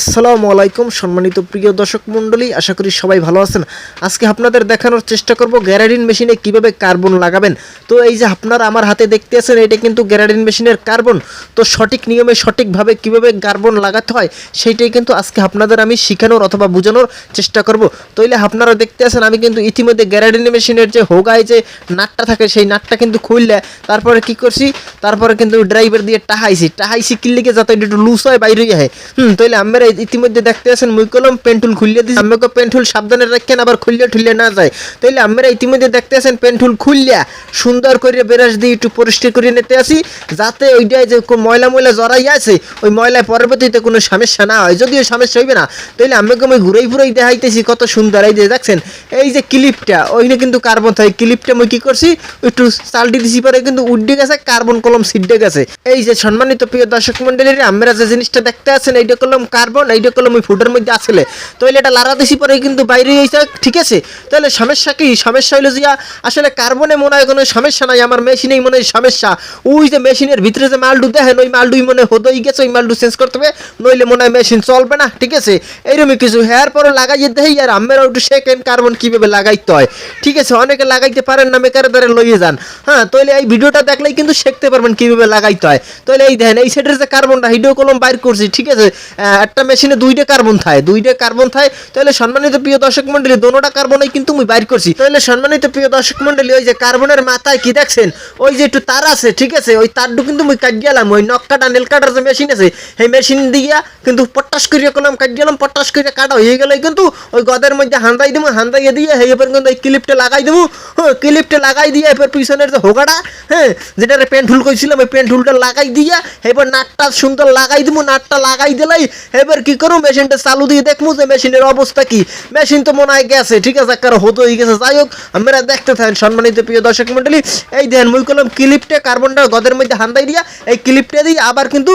আসসালামু আলাইকুম, সম্মানিত প্রিয় দর্শক মণ্ডলী, আশা করি সবাই ভালো আছেন। আজকে আপনাদের দেখানোর চেষ্টা করব গ্যারাডিন মেশিনে কীভাবে কার্বন লাগাবেন। তো এই যে আপনারা আমার হাতে দেখতে আছেন, এটা কিন্তু গ্যারাডিন মেশিনের কার্বন। তো সঠিক নিয়মে সঠিকভাবে কীভাবে কার্বন লাগাতে হয়, সেইটাই কিন্তু আজকে আপনাদের আমি শেখানোর অথবা বোঝানোর চেষ্টা করব। তইলে আপনারা দেখতে আছেন, আমি কিন্তু ইতিমধ্যে গ্যারাডিন মেশিনের যে হোগায় যে নাটটা থাকে, সেই নাটটা কিন্তু খুললে তারপরে কি করছি, তারপরে কিন্তু ড্রাইভার দিয়ে টাহাইছি। টাহাইছি কিল্লিকে যাতে একটু লুজ হয়, বাইরে হয়। হুম তাইলে আমরা ইতিমধ্যে দেখতে আছেন, মুই কলম পেন্টুল খুললে দিছি। আমাকে পেন্টুল সাবধানে রাখেন, আবার খুললে ঠুললে না যায়। তাইলে আমরা ইতিমধ্যে দেখতে আছেন, পেন্টুল খুললিয়া সুন্দর করে বেরাস দিয়ে একটু পরিষ্কার করে নিতে আসি, যাতে ওইটাই যে ময়লা ময়লা জড়াই আছে, ওই ময়লায় পরবর্তীতে কোনো সমস্যা না হয়। যদিও সমস্যা হইবে না, তাইলে আমাকে আমি ঘুরাই ফুরাই দেখাইতেছি কত সুন্দর। এই যে দেখছেন, এই যে ক্লিপটা ওইনে কিন্তু কার্বন থাকে। ক্লিপটা মই কি করছি, একটু চালটি দিছি পরে কিন্তু উড্ডে গেছে, কার্বন কলম সিডে গেছে। এই যে সম্মানিত প্রিয় দর্শক মন্ডলীর আমরা যে জিনিসটা দেখতে আছেন, এইটা কলম কার্বন এইটা কলম ওই ফুটের মধ্যে আসলে তাইলে এটা লারা দিছি পরে কিন্তু বাইরে হয়েছে ঠিক আছে? তাহলে সমস্যা কি? সমস্যা হইল যে আসলে কার্বনে মনে হয় কোনো সমস্যা নাই আমার মেশিনেই মনে হয় সমস্যা। ওই যে মেশিনের ভিতরে যে মালডু দেখেন ওই মালডুই মনে হদই গেছে ওই মালডু চেঞ্জ করতে হবে নইলে মনে হয় মেশিন চলবে না ঠিক আছে? এইরকমই কিছু হেয়ার পরে লাগাইয়ে দেই আর আমরা একটু সেকেন্ড কার্বন কীভাবে লাগাইতে হয় ঠিক আছে? অনেকে লাগাইতে পারেন না মেকারে ধরে লইয়ে যান। হ্যাঁ তাহলে এই ভিডিওটা দেখলেই কিন্তু শিখতে পারবেন কীভাবে লাগাইতে হয়। তাহলে এই দেখেন এই সাইডের যে কার্বনটা হিডিও কলম বাইর করছি ঠিক আছে? আহ, একটা মেশিনে দুইটা কার্বন থাকে, দুইটা কার্বন থাকে, তাহলে সম্মানিত প্রিয় দর্শক মন্ডলী, দোনোটা কার্বনই কিন্তু মুই বাইর করছি। তাহলে সম্মানিত প্রিয় দর্শক মন্ডলী, ওই যে কার্বনের মাথায় কি দেখছেন? ওই যে একটু তার আছে, ঠিক আছে? ওই তারটু কিন্তু মুই কাট গেলাম, ওই নখ কাটা নেল কাটার যে মেশিন আছে, সেই মেশিন দিয়া কিন্তু পটাশ করিয়া করলাম কাট গেলাম, পটাশ করিয়া কাটা হয়ে গেলে কিন্তু ওই গদের মধ্যে হান্দাই দেবো হান্দাইয়ে দিয়ে সেই এবার কিন্তু ওই ক্লিপটা লাগাই দেবো হ্যাঁ ক্লিপটা লাগাই দিয়ে এবার পিছনের যে হোগাটা হ্যাঁ যেটা পেন্টুল কইছিলাম, ওই পেন্টুলটা লাগাই দিয়া এবার নাটটা সুন্দর লাগাই দেবো নাটটা লাগাই দিলাই এবার কি করো মেশিনটা চালু দিয়ে দেখব যে মেশিনের অবস্থা কি। মেশিন তো মনে হয় গেছে, ঠিক আছে কারও হতো হয়ে গেছে। যাই হোক আমরা দেখতে থাকেন সম্মানিত প্রিয় দর্শক মন্ডলী এই দেন মুই করলাম ক্লিপটা কার্বনটা গদের মধ্যে হান্দাই দিয়া, এই ক্লিপটা দিয়ে আবার কিন্তু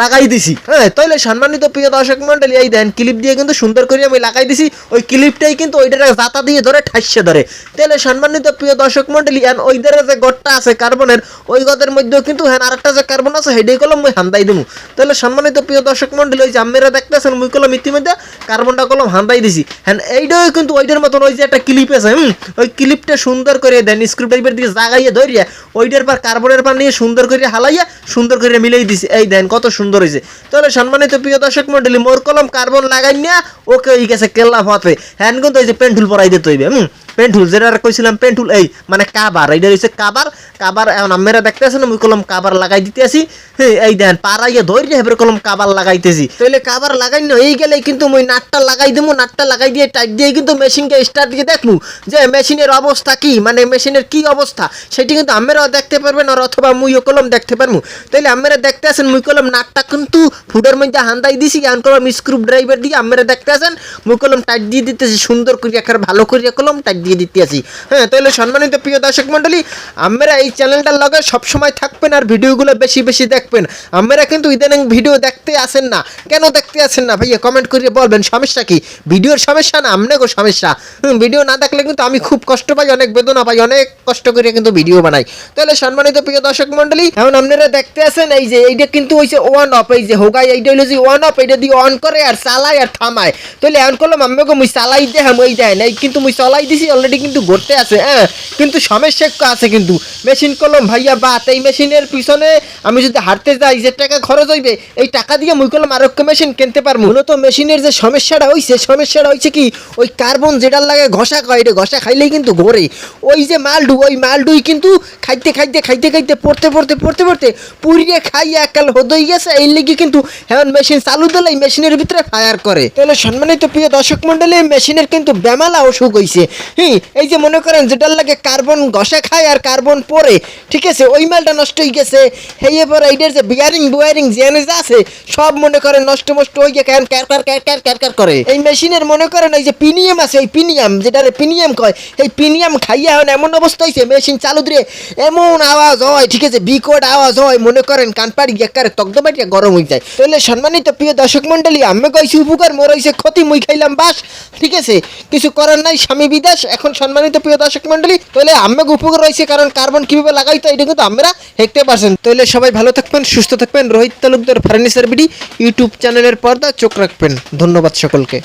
লাগাই দিছি। হ্যাঁ তাইলে সম্মানিত প্রিয় দর্শক মন্ডলী এই দেন ক্লিপ দিয়ে কিন্তু সুন্দর করে আমি লাগাই দিছি। ওই ক্লিপটাই কিন্তু ওইটার জাতা দিয়ে ধরে ঠাইসে ধরে। তাহলে সম্মানিত প্রিয় দর্শক মন্ডলী হ্যাঁ ওই ধারে যে গড়টা আছে কার্বনের, ওই গদের মধ্যেও কিন্তু হ্যাঁ আরেকটা যে কার্বন আছে হেডেই কলম মুই হান্দাই দিমু। তাহলে সম্মানিত প্রিয় দর্শক মন্ডলী ওই যে আমেরা দেখতেছেন, মুই কলম ইতিমধ্যে কার্বনটা কলম হান্দাই দিছি। হ্যাঁ এইটাও কিন্তু ওইটার মতন ওই যে একটা ক্লিপ আছে, হুম? ওই ক্লিপটা সুন্দর করে দেন স্ক্রু ড্রাইভার দিয়ে জাগাইয়ে ধরিয়া, ওইটার পর কার্বনের পর নিয়ে সুন্দর করে হালাইয়া, সুন্দর করে মিলাই দিছি। এই দেন কত সুন্দর হয়েছে তাহলে সম্মানিত প্রিয় দর্শক মন্ডলী, মোর কলম কার্বন লাগাই না ওকে ওই গেছে কেল্লা ফাঁপে হ্যান কিন্তু এই যে পেন্টুল পরাই দিতে হইবে, হুম? পেন্টুল, যেটা কইছিলাম, পেন্টুল, এই মানে কাবার এইটা হচ্ছে কাবার। কাবার, এখন আমরা দেখতে আছেন মুই কলম কাবার লাগাই দিতে আসি হ্যাঁ এই দেন, পাড়াইয়া ধরে হেবার কলম কাবার লাগাইতেছি। তাহলে কাবার লাগাই না, এই গেলে কিন্তু মুই নাটটা লাগাই দিমু নাটটা লাগাই দিয়ে টাইট দিয়ে কিন্তু মেশিনকে স্টার্ট দিয়ে দেখব যে মেশিনের অবস্থা কি মানে মেশিনের কি অবস্থা। সেটি কিন্তু আমরাও দেখতে পারবেন আর অথবা মুইও কলম দেখতে পারমু তাইলে আমরা দেখতে আসেন মুই কলম নাটটা কিন্তু ফুডের মধ্যে হান্দাই দিছি এখন কলম স্ক্রু ড্রাইভার দিয়ে আমরা দেখতে আছেন মুই কলম টাইট দিয়ে দিতেছি, সুন্দর করিয়া ভালো করিয়া কলম টাইট দিয়ে দিতে আসি হ্যাঁ তাহলে সম্মানিত প্রিয় দর্শক মন্ডলী আমরা এই চ্যানেলটার লগে সবসময় থাকবেন আর ভিডিওগুলো বেশি বেশি দেখবেন। আমরা কিন্তু ইদানিং ভিডিও দেখতে আসেন না। কেন দেখতে আসেন না ভাইয়া? কমেন্ট করে বলবেন, সমস্যা কি? ভিডিওর সমস্যা না? আপনাকেও সমস্যা। ভিডিও না দেখলে কিন্তু আমি খুব কষ্ট পাই, অনেক বেদনা পাই, অনেক কষ্ট করে কিন্তু ভিডিও বানাই। তাহলে সম্মানিত প্রিয় দর্শক মন্ডলী এখন আপনারা দেখতে আছেন এই যে এইটা কিন্তু হইছে ওয়ান অফ এই যে হোগাই, এইটা ওয়ান অফ এটা দিয়ে অন করে আর চালায় আর থামায়। তাহলে এখন করলাম আমাকে মুই চালাই দেখাম ওই দেয় এই কিন্তু মুই চালাই দিছি অলরেডি কিন্তু ঘুরতে আছে হ্যাঁ। কিন্তু সমস্যা আছে কিন্তু। মেশিন কলম ভাইয়া, বাত, এই মেশিনের পিছনে আমি যদি হাঁটতে যাই, যে টাকা খরচ হইবে, এই টাকা দিয়ে মুই কলম আর একটা মেশিন কিনতে পারব। মূলত মেশিনের যে সমস্যাটা হইছে, সমস্যাটা হয়েছে কি, ওই কার্বন যেটার লাগে ঘষা কয় এটা ঘষা খাইলেই কিন্তু ঘরে ওই যে মালডু, ওই মালডুই কিন্তু খাইতে খাইতে খাইতে খাইতে, পড়তে পড়তে পড়তে পড়তে পুড়িয়ে খাইয়ে একাল হদই গেছে। এই লেগে কিন্তু এখন মেশিন চালু দিলে মেশিনের ভিতরে ফায়ার করে। তাহলে সম্মানিত প্রিয় দর্শক মন্ডলী মেশিনের কিন্তু বেমালা অসুখ হইছে। হুম, এই যে মনে করেন, যেটার লাগে কার্বন ঘষা খায় আর কার্বন পরে ঠিক আছে, ওই মালটা নষ্ট হয়ে গেছে। হেয়ে পরে এইটার যে বিয়ারিং বুয়ারিং জেনে যা আছে, সব মনে করেন নষ্ট মষ্ট হয়ে গিয়ে ক্যার ক্যার ক্যার ক্যার ক্যার ক্যার ক্যার করে। এই মেশিনের মনে করেন এই যে পিনিয়াম আছে এই পিনিয়াম যেটা পিনিয়াম কয় এই পিনিয়াম খাইয়া এখন এমন অবস্থা হয়েছে মেশিন চালু দিয়ে এমন আওয়াজ হয়, ঠিক আছে, বিকট আওয়াজ হয়, মনে করেন কানপাড়ি একারে তকদমাটিয়া গরম হয়ে যায়। তাহলে সম্মানিত প্রিয় দর্শক মন্ডলী আমি কইছি, উপকার, মোর হইছে ক্ষতি, মুই খাইলাম বাস। ঠিক আছে, কিছু করার নাই, স্বামী বিদেশ এখন সম্মানিত প্রিয় দর্শক মন্ডলী তাহলে আমি উপকার রয়েছে কারণ কার্বন কীভাবে লাগাইতো, এটা কিন্তু আমরা দেখতে পারছেন। তাহলে সবাই ভালো থাকবেন, সুস্থ থাকবেন। Rohit Talukdar furniture BD YouTube চ্যানেলের পর্দা চোখ রাখবেন। ধন্যবাদ সকলকে।